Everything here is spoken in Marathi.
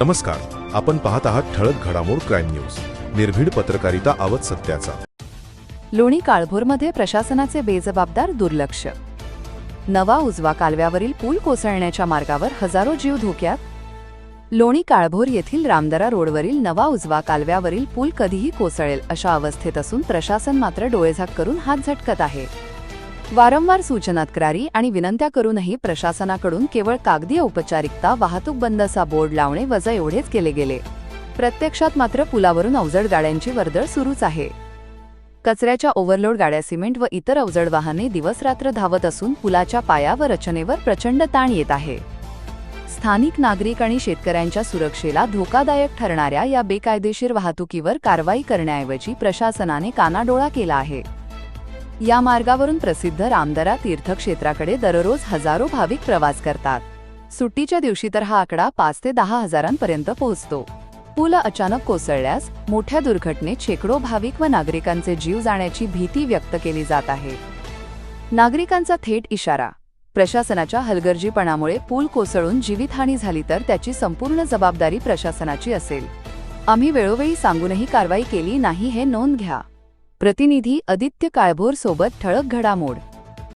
नमस्कार. आपण पाहत आहात ठळक घडामोड क्राईम न्यूज. निर्भीड पत्रकारिता आवत सत्याचा. लोणी काळभोरमध्ये प्रशासनाचे बेजबाबदार दुर्लक्ष. नवा उजवा कालव्यावरील पूल कोसळण्याच्या मार्गावर हजारो जीव धोक्यात. लोणी काळभोर येथील रामदरा रोडवरील नवा उजवा कालव्यावरील पूल कधीही कोसळेल अशा अवस्थेत असून प्रशासन मात्र डोळेझाक करून हात झटकत आहे. वारंवार सूचना तक्रारी आणि विनंत्या करूनही प्रशासनाकडून केवळ कागदी औपचारिकता वाहतूक बंदचा बोर्ड लावणे वजा एवढेच केले गेले. प्रत्यक्षात मात्र पुलावरून अवजड गाड्यांची वर्दळ सुरूच आहे. कचऱ्याच्या ओव्हरलोड गाड्या सिमेंट व इतर अवजड वाहने दिवसरात्र धावत असून पुलाच्या पाया व रचनेवर प्रचंड ताण येत आहे. स्थानिक नागरिक आणि शेतकऱ्यांच्या सुरक्षेला धोकादायक ठरणाऱ्या या बेकायदेशीर वाहतुकीवर कारवाई करण्याऐवजी प्रशासनाने कानाडोळा केला आहे. या मार्गावरून प्रसिद्ध रामदरा तीर्थक्षेत्राकडे दररोज हजारो भाविक प्रवास करतात. सुट्टीच्या दिवशी तर हा आकडा पाच ते दहा हजारांपर्यंत पोहोचतो. पूल अचानक कोसळल्यास मोठ्या दुर्घटनेत शेकडो भाविक व नागरिकांचे जीव जाण्याची भीती व्यक्त केली जात आहे. नागरिकांचा थेट इशारा. प्रशासनाच्या हलगर्जीपणामुळे पूल कोसळून जीवितहानी झाली तर त्याची संपूर्ण जबाबदारी प्रशासनाची असेल. आम्ही वेळोवेळी सांगूनही कारवाई केली नाही हे नोंद घ्या. प्रतिनिधी आदित्य काळभोर सोबत ठळक घडामोड.